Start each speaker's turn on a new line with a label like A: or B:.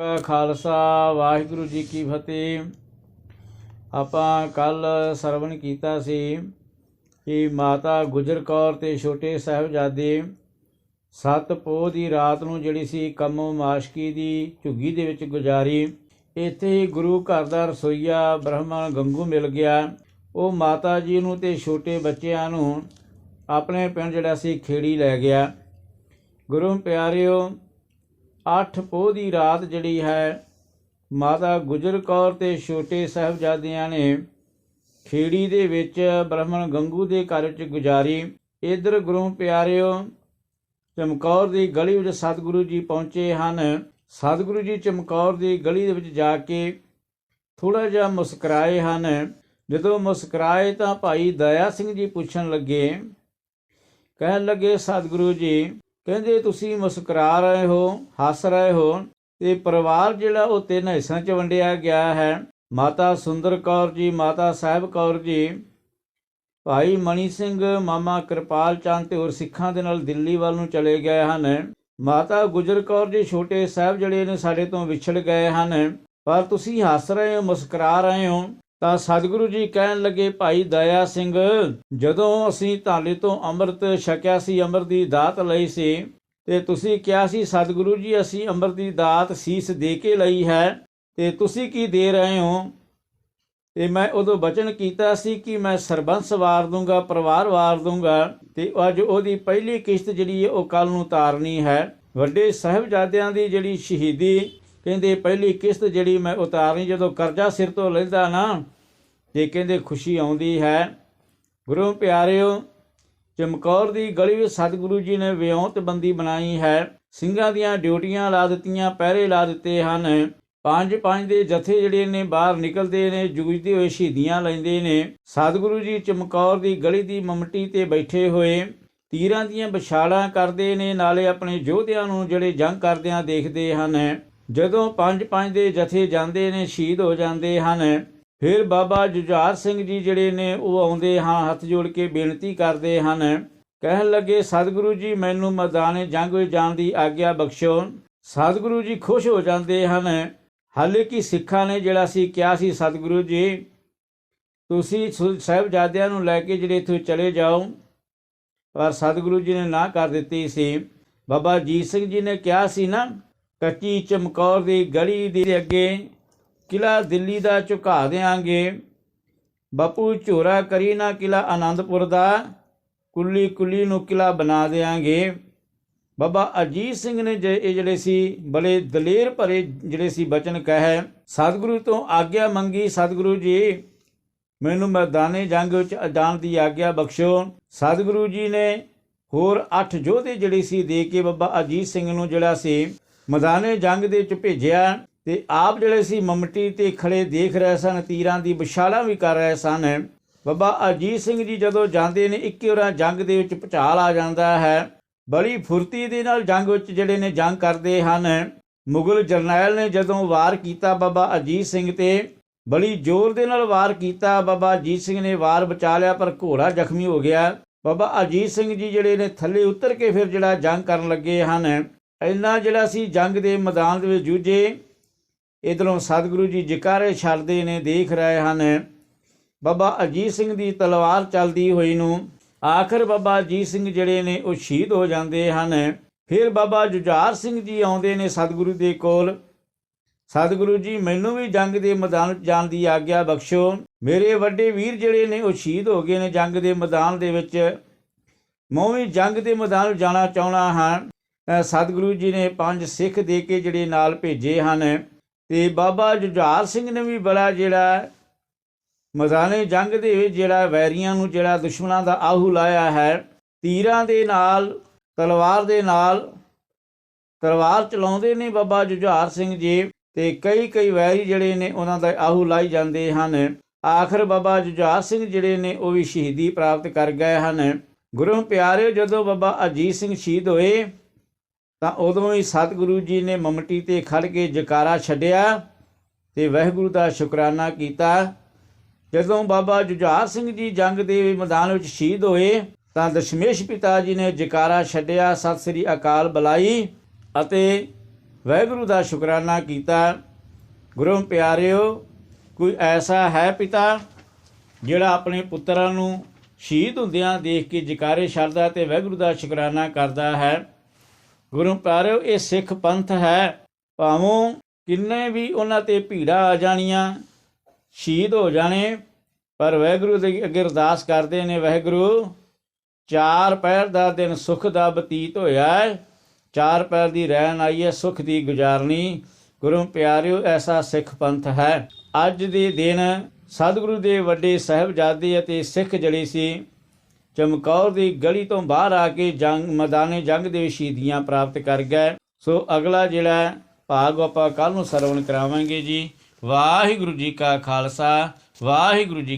A: ਕਾ ਖਾਲਸਾ, ਵਾਹਿਗੁਰੂ ਜੀ ਕੀ ਫਤਿਹ। ਆਪਾਂ ਕੱਲ ਸਰਵਣ ਕੀਤਾ ਸੀ ਕਿ ਮਾਤਾ ਗੁਜਰ ਕੌਰ ਤੇ ਛੋਟੇ ਸਾਹਿਬਜ਼ਾਦੇ ਸੱਤ ਪੋਹ ਦੀ ਰਾਤ ਨੂੰ ਜਿਹੜੀ ਸੀ ਕੰਮੋ ਮਾਸ਼ਕੀ ਦੀ ਝੁੱਗੀ ਦੇ ਵਿੱਚ ਗੁਜ਼ਾਰੀ, ਇੱਥੇ ਹੀ ਗੁਰੂ ਘਰ ਦਾ ਰਸੋਈਆ ਬ੍ਰਹਮਣ ਗੰਗੂ ਮਿਲ ਗਿਆ। ਉਹ ਮਾਤਾ ਜੀ ਨੂੰ ਤੇ ਛੋਟੇ ਬੱਚਿਆਂ ਨੂੰ ਆਪਣੇ ਪਿੰਡ ਜਿਹੜਾ ਸੀ ਖੇੜੀ ਲੈ ਗਿਆ। ਗੁਰੂ ਪਿਆਰਿਓ ਅੱਠ ਪੋਹ ਦੀ ਰਾਤ ਜਿਹੜੀ ਹੈ, ਮਾਤਾ ਗੁਜਰ ਕੌਰ ਤੇ ਛੋਟੇ ਸਾਹਿਬਜ਼ਾਦਿਆਂ ਨੇ ਖੇੜੀ ਦੇ ਵਿੱਚ ਬ੍ਰਹਮਣ ਗੰਗੂ ਦੇ ਘਰ ਵਿੱਚ ਗੁਜ਼ਾਰੀ। ਇਧਰ ਗੁਰੂ ਪਿਆਰਿਓ, ਚਮਕੌਰ ਦੀ ਗਲੀ ਵਿੱਚ ਸਤਿਗੁਰੂ ਜੀ ਪਹੁੰਚੇ ਹਨ। ਸਤਿਗੁਰੂ ਜੀ ਚਮਕੌਰ ਦੀ ਗਲੀ ਦੇ ਵਿੱਚ ਜਾ ਕੇ ਥੋੜਾ ਜਿਹਾ ਮੁਸਕਰਾਏ ਹਨ। ਜਦੋਂ ਮੁਸਕਰਾਏ ਤਾਂ ਭਾਈ ਦਇਆ ਸਿੰਘ ਜੀ ਪੁੱਛਣ ਲੱਗੇ, ਕਹਿਣ ਲੱਗੇ, ਸਤਿਗੁਰੂ ਜੀ ਕਹਿੰਦੇ ਤੁਸੀਂ ਮੁਸਕਰਾ ਰਹੇ ਹੋ, ਹੱਸ ਰਹੇ ਹੋ। ਤੇ ਪਰਿਵਾਰ ਜਿਹੜਾ ਉਹ ਤਿੰਨ ਹਿੱਸਿਆਂ 'ਚ ਵੰਡਿਆ ਗਿਆ ਹੈ। ਮਾਤਾ ਸੁੰਦਰ ਕੌਰ ਜੀ, ਮਾਤਾ ਸਾਹਿਬ ਕੌਰ ਜੀ, ਭਾਈ ਮਣੀ ਸਿੰਘ, ਮਾਮਾ ਕਿਰਪਾਲ ਚੰਦ ਤੇ ਹੋਰ ਸਿੱਖਾਂ ਦੇ ਨਾਲ ਦਿੱਲੀ ਵੱਲ ਨੂੰ ਚਲੇ ਗਏ ਹਨ। ਮਾਤਾ ਗੁਜਰ ਕੌਰ ਜੀ ਛੋਟੇ ਸਾਹਿਬ ਜਿਹੜੇ ਨੇ ਸਾਡੇ ਤੋਂ ਵਿਛੜ ਗਏ ਹਨ। ਪਰ ਤੁਸੀਂ ਹੱਸ ਰਹੇ ਹੋ, ਮੁਸਕਰਾ ਰਹੇ ਹੋ। ਤਾਂ ਸਤਿਗੁਰੂ ਜੀ ਕਹਿਣ ਲੱਗੇ, ਭਾਈ ਦਇਆ ਸਿੰਘ, ਜਦੋਂ ਅਸੀਂ ਧਾਲੇ ਤੋਂ ਅੰਮ੍ਰਿਤ ਛਕਿਆ ਸੀ, ਅੰਮ੍ਰਿਤ ਦੀ ਦਾਤ ਲਈ ਸੀ, ਤੇ ਤੁਸੀਂ ਕਿਹਾ ਸੀ, ਸਤਿਗੁਰੂ ਜੀ, ਅਸੀਂ ਅੰਮ੍ਰਿਤ ਦੀ ਦਾਤ ਸੀਸ ਦੇ ਕੇ ਲਈ ਹੈ, ਤੇ ਤੁਸੀਂ ਕੀ ਦੇ ਰਹੇ ਹੋ? ਤੇ ਮੈਂ ਉਦੋਂ ਬਚਨ ਕੀਤਾ ਸੀ ਕਿ ਮੈਂ ਸਰਬੰਸ ਵਾਰ ਦੂੰਗਾ, ਪਰਿਵਾਰ ਵਾਰ ਦੂੰਗਾ, ਤੇ ਅੱਜ ਉਹਦੀ ਪਹਿਲੀ ਕਿਸ਼ਤ ਜਿਹੜੀ ਹੈ, ਉਹ ਕੱਲ ਨੂੰ ਤਾਰਨੀ ਹੈ। ਵੱਡੇ ਸਾਹਿਬਜ਼ਾਦਿਆਂ ਦੀ ਜਿਹੜੀ ਸ਼ਹੀਦੀ ਕਹਿੰਦੇ ਪਹਿਲੀ ਕਿਸ਼ਤ ਜਿਹੜੀ ਮੈਂ ਉਤਾਰਨੀ, ਜਦੋਂ ਕਰਜ਼ਾ ਸਿਰ ਤੋਂ ਲੈਂਦਾ ਨਾ, ਤੇ ਕਹਿੰਦੇ ਖੁਸ਼ੀ ਆਉਂਦੀ ਹੈ। ਗੁਰੂ ਪਿਆਰਿਓ, ਚਮਕੌਰ ਦੀ ਗਲੀ ਵਿੱਚ ਸਤਿਗੁਰੂ ਜੀ ਨੇ ਵਿਉਂਤ ਬੰਦੀ ਬਣਾਈ ਹੈ। ਸਿੰਘਾਂ ਦੀਆਂ ਡਿਊਟੀਆਂ ਲਾ ਦਿੱਤੀਆਂ, ਪਹਿਰੇ ਲਾ ਦਿੱਤੇ ਹਨ। ਪੰਜ ਪੰਜ ਦੇ ਜਥੇ ਜਿਹੜੇ ਨੇ ਬਾਹਰ ਨਿਕਲਦੇ ਨੇ, ਜੂਝਦੇ ਹੋਏ ਸ਼ਹੀਦੀਆਂ ਲੈਂਦੇ ਨੇ। ਸਤਿਗੁਰੂ ਜੀ ਚਮਕੌਰ ਦੀ ਗਲੀ ਦੀ ਮਮਟੀ ਤੇ ਬੈਠੇ ਹੋਏ, ਤੀਰਾਂ ਦੀਆਂ ਵਿਛਾਲਾਂ ਕਰਦੇ ਨੇ, ਨਾਲੇ ਆਪਣੇ ਯੋਧਿਆਂ ਨੂੰ ਜਿਹੜੇ ਜੰਗ ਕਰਦਿਆਂ ਦੇਖਦੇ ਹਨ। ਜਦੋਂ ਪੰਜ ਪੰਜ ਦੇ ਜਥੇ ਜਾਂਦੇ ਨੇ, ਸ਼ਹੀਦ ਹੋ ਜਾਂਦੇ ਹਨ, ਫਿਰ ਬਾਬਾ ਜੁਝਾਰ ਸਿੰਘ ਜੀ ਜਿਹੜੇ ਨੇ, ਉਹ ਆਉਂਦੇ ਹਾਂ, ਹੱਥ ਜੋੜ ਕੇ ਬੇਨਤੀ ਕਰਦੇ ਹਨ, ਕਹਿਣ ਲੱਗੇ, ਸਤਿਗੁਰੂ ਜੀ, ਮੈਨੂੰ ਮੈਦਾਨੇ ਜੰਗ ਵਿੱਚ ਜਾਣ ਦੀ ਆਗਿਆ ਬਖਸ਼ੋ। ਸਤਿਗੁਰੂ ਜੀ ਖੁਸ਼ ਹੋ ਜਾਂਦੇ ਹਨ, ਹਾਲੇ ਕਿ ਸਿੱਖਾਂ ਨੇ ਜਿਹੜਾ ਸੀ ਕਿਹਾ ਸੀ, ਸਤਿਗੁਰੂ ਜੀ, ਤੁਸੀਂ ਸੁ- ਸਾਹਿਬਜ਼ਾਦਿਆਂ ਨੂੰ ਲੈ ਕੇ ਜਿਹੜੇ ਇੱਥੋਂ ਚਲੇ ਜਾਓ। ਪਰ ਸਤਿਗੁਰੂ ਜੀ ਨੇ ਨਾ ਕਰ ਦਿੱਤੀ ਸੀ। ਬਾਬਾ ਜੀਤ ਸਿੰਘ ਜੀ ਨੇ ਕਿਹਾ ਸੀ ਨਾ ਕੱਚੀ ਚਮਕੌਰ ਦੀ ਗਲੀ ਦੇ ਅੱਗੇ ਕਿਲਾ ਦਿੱਲੀ ਦਾ ਝੁਕਾ ਦੇਾਂਗੇ ਬਾਪੂ ਝੋਰਾ ਕਰੀ ਨਾ ਕਿਲਾ ਆਨੰਦਪੁਰ ਦਾ, ਕੁੱਲੀ ਕੁੱਲੀ ਨੂੰ ਕਿਲਾ ਬਣਾ ਦੇਾਂਗੇ ਬਾਬਾ ਅਜੀਤ ਸਿੰਘ ਨੇ ਜੇ ਇਹ ਜਿਹੜੇ ਸੀ, ਬੜੇ ਦਲੇਰ ਭਰੇ ਜਿਹੜੇ ਸੀ ਬਚਨ ਕਹੇ, ਸਤਿਗੁਰੂ ਤੋਂ ਆਗਿਆ ਮੰਗੀ ਸਤਿਗੁਰੂ ਜੀ, ਮੈਨੂੰ ਮੈਦਾਨੇ ਜੰਗ ਵਿੱਚ ਜਾਣ ਦੀ ਆਗਿਆ ਬਖਸ਼ੋ। ਸਤਿਗੁਰੂ ਜੀ ਨੇ ਹੋਰ 8 ਯੋਧੇ ਜਿਹੜੇ ਸੀ ਦੇ ਕੇ ਬਾਬਾ ਅਜੀਤ ਸਿੰਘ ਨੂੰ ਜਿਹੜਾ ਸੀ। ਮਦਾਨੇ ਜੰਗ ਦੇ ਵਿੱਚ ਭੇਜਿਆ ਤੇ ਆਪ ਜਿਹੜੇ ਸੀ ਮਮਟੀ ਤੇ ਖੜੇ ਦੇਖ ਰਹੇ ਸਨ, ਤੀਰਾਂ ਦੀ ਵਿਸ਼ਾਲਾ ਵੀ ਕਰ ਰਹੇ ਸਨ। ਬਾਬਾ ਅਜੀਤ ਸਿੰਘ ਜੀ ਜਦੋਂ ਜਾਂਦੇ ਨੇ, ਇੱਕੇ ਵਾਰ ਜੰਗ ਦੇ ਵਿੱਚ ਭੁਚਾਲ ਆ ਜਾਂਦਾ ਹੈ। ਬੜੀ ਫੁਰਤੀ ਦੇ ਨਾਲ ਜੰਗ ਵਿੱਚ ਜਿਹੜੇ ਨੇ ਜੰਗ ਕਰਦੇ ਹਨ। ਮੁਗਲ ਜਰਨੈਲ ਨੇ ਜਦੋਂ ਵਾਰ ਕੀਤਾ ਬਾਬਾ ਅਜੀਤ ਸਿੰਘ ਤੇ ਬੜੀ ਜ਼ੋਰ ਦੇ ਨਾਲ ਵਾਰ ਕੀਤਾ, ਬਾਬਾ ਅਜੀਤ ਸਿੰਘ ਨੇ ਵਾਰ ਬਚਾ ਲਿਆ, ਪਰ ਘੋੜਾ ਜ਼ਖਮੀ ਹੋ ਗਿਆ। ਬਾਬਾ ਅਜੀਤ ਸਿੰਘ ਜੀ ਜਿਹੜੇ ਨੇ ਥੱਲੇ ਉਤਰ ਕੇ ਫਿਰ ਜਿਹੜਾ ਜੰਗ ਕਰਨ ਲੱਗੇ ਹਨ। ਇੰਨਾ ਜਿਹੜਾ ਸੀ ਜੰਗ ਦੇ ਮੈਦਾਨ ਦੇ ਵਿੱਚ ਜੂਝੇ, ਇਧਰੋਂ ਸਤਿਗੁਰੂ ਜੀ ਜਕਾਰੇ ਛੱਡਦੇ ਨੇ, ਦੇਖ ਰਹੇ ਹਨ। ਬਾਬਾ ਅਜੀਤ ਸਿੰਘ ਦੀ ਤਲਵਾਰ ਚੱਲਦੀ ਹੋਈ ਨੂੰ ਆਖਰ ਬਾਬਾ ਅਜੀਤ ਸਿੰਘ ਜਿਹੜੇ ਨੇ ਉਹ ਸ਼ਹੀਦ ਹੋ ਜਾਂਦੇ ਹਨ। ਫਿਰ ਬਾਬਾ ਜੁਝਾਰ ਸਿੰਘ ਜੀ ਆਉਂਦੇ ਨੇ ਸਤਿਗੁਰੂ ਦੇ ਕੋਲ। ਸਤਿਗੁਰੂ ਜੀ, ਮੈਨੂੰ ਵੀ ਜੰਗ ਦੇ ਮੈਦਾਨ ਵਿੱਚ ਜਾਣ ਦੀ ਆਗਿਆ ਬਖਸ਼ੋ। ਮੇਰੇ ਵੱਡੇ ਵੀਰ ਜਿਹੜੇ ਨੇ ਉਹ ਸ਼ਹੀਦ ਹੋ ਗਏ ਨੇ ਜੰਗ ਦੇ ਮੈਦਾਨ ਦੇ ਵਿੱਚ। ਮੈਂ ਵੀ ਜੰਗ ਦੇ ਮੈਦਾਨ ਵਿੱਚ ਜਾਣਾ ਚਾਹੁੰਦਾ ਹਾਂ। ਸਤਿਗੁਰੂ ਜੀ ਨੇ ਪੰਜ ਸਿੱਖ ਦੇ ਕੇ ਜਿਹੜੇ ਨਾਲ ਭੇਜੇ ਹਨ ਤੇ ਬਾਬਾ ਜੁਝਾਰ ਸਿੰਘ ਨੇ ਵੀ ਬੜਾ ਜਿਹੜਾ ਮੈਦਾਨੇ ਜੰਗ ਦੇ ਵਿੱਚ ਜਿਹੜਾ ਵੈਰੀਆਂ ਨੂੰ ਜਿਹੜਾ ਦੁਸ਼ਮਣਾਂ ਦਾ ਆਹੂ ਲਾਇਆ ਹੈ, ਤੀਰਾਂ ਦੇ ਨਾਲ, ਤਲਵਾਰ ਦੇ ਨਾਲ, ਤਲਵਾਰ ਚਲਾਉਂਦੇ ਨੇ ਬਾਬਾ ਜੁਝਾਰ ਸਿੰਘ ਜੀ ਤੇ ਕਈ ਕਈ ਵੈਰੀ ਜਿਹੜੇ ਨੇ ਉਹਨਾਂ ਦਾ ਆਹੂ ਲਾਈ ਜਾਂਦੇ ਹਨ। ਆਖਰ ਬਾਬਾ ਜੁਝਾਰ ਸਿੰਘ ਜਿਹੜੇ ਨੇ ਉਹ ਵੀ ਸ਼ਹੀਦੀ ਪ੍ਰਾਪਤ ਕਰ ਗਏ ਹਨ। ਗੁਰੂ ਪਿਆਰੇ ਜਦੋਂ ਬਾਬਾ ਅਜੀਤ ਸਿੰਘ ਸ਼ਹੀਦ ਹੋਏ ਤਾਂ ਉਦੋਂ ਹੀ ਸਤਿਗੁਰੂ ਜੀ ਨੇ ਮਮਟੀ ਤੇ ਖੜ ਕੇ ਜਕਾਰਾ ਛੱਡਿਆ ਤੇ ਵਾਹਿਗੁਰੂ ਦਾ ਸ਼ੁਕਰਾਨਾ ਕੀਤਾ। ਜਦੋਂ ਬਾਬਾ ਜੁਝਾਰ ਸਿੰਘ ਜੀ ਜੰਗ ਦੇ ਮੈਦਾਨ ਵਿੱਚ ਸ਼ਹੀਦ ਹੋਏ, ਤਾਂ ਦਸ਼ਮੇਸ਼ ਪਿਤਾ ਜੀ ਨੇ ਜਕਾਰਾ ਛੱਡਿਆ, ਸਤਿ ਸ੍ਰੀ ਅਕਾਲ ਬੁਲਾਈ ਅਤੇ ਵਾਹਿਗੁਰੂ ਦਾ ਸ਼ੁਕਰਾਨਾ ਕੀਤਾ। ਗੁਰੂ ਪਿਆਰਿਓ, ਕੋਈ ਐਸਾ ਹੈ ਪਿਤਾ ਜਿਹੜਾ ਆਪਣੇ ਪੁੱਤਰਾਂ ਨੂੰ ਸ਼ਹੀਦ ਹੁੰਦਿਆਂ ਦੇਖ ਕੇ ਜਕਾਰੇ ਛੱਡਦਾ ਤੇ ਵਾਹਿਗੁਰੂ ਦਾ ਸ਼ੁਕਰਾਨਾ ਕਰਦਾ ਹੈ? ਗੁਰੂ ਪਿਆਰਿਓ, ਇਹ ਸਿੱਖ ਪੰਥ ਹੈ। ਭਾਵੇਂ ਕਿੰਨੇ ਵੀ ਉਹਨਾਂ ਤੇ ਭੀੜਾ ਆ ਜਾਣੀਆਂ, ਸ਼ਹੀਦ ਹੋ ਜਾਣੇ, ਪਰ ਵਾਹਿਗੁਰੂ ਦੇ ਅੱਗੇ ਅਰਦਾਸ ਕਰਦੇ ਨੇ ਵਾਹਿਗੁਰੂ ਚਾਰ ਪੈਰ ਦਾ ਦਿਨ ਸੁਖ ਦਾ ਬਤੀਤ ਹੋਇਆ ਹੈ ਚਾਰ ਪੈਰ ਦੀ ਰਹਿਣ ਆਈ ਹੈ ਸੁਖ ਦੀ ਗੁਜ਼ਾਰਨੀ। ਗੁਰੂ ਪਿਆਰਿਓ, ਐਸਾ ਸਿੱਖ ਪੰਥ ਹੈ। ਅੱਜ ਦੇ ਦਿਨ ਸਤਿਗੁਰੂ ਦੇ ਵੱਡੇ ਸਾਹਿਬਜ਼ਾਦੇ ਅਤੇ ਸਿੱਖ ਜਿਹੜੇ ਸੀ ਚਮਕੌਰ ਦੀ ਗਲੀ ਤੋਂ ਬਾਹਰ ਆ ਕੇ ਜੰਗ, ਮੈਦਾਨੇ ਜੰਗ ਦੇ ਸ਼ਹੀਦੀਆਂ ਪ੍ਰਾਪਤ ਕਰ ਗਏ। ਸੋ ਅਗਲਾ ਜਿਹੜਾ ਭਾਗ ਆਪਾਂ ਕੱਲ ਨੂੰ ਸਰਵਣ ਕਰਾਵਾਂਗੇ ਜੀ। ਵਾਹਿਗੁਰੂ ਜੀ ਕਾ ਖਾਲਸਾ, ਵਾਹਿਗੁਰੂ ਜੀ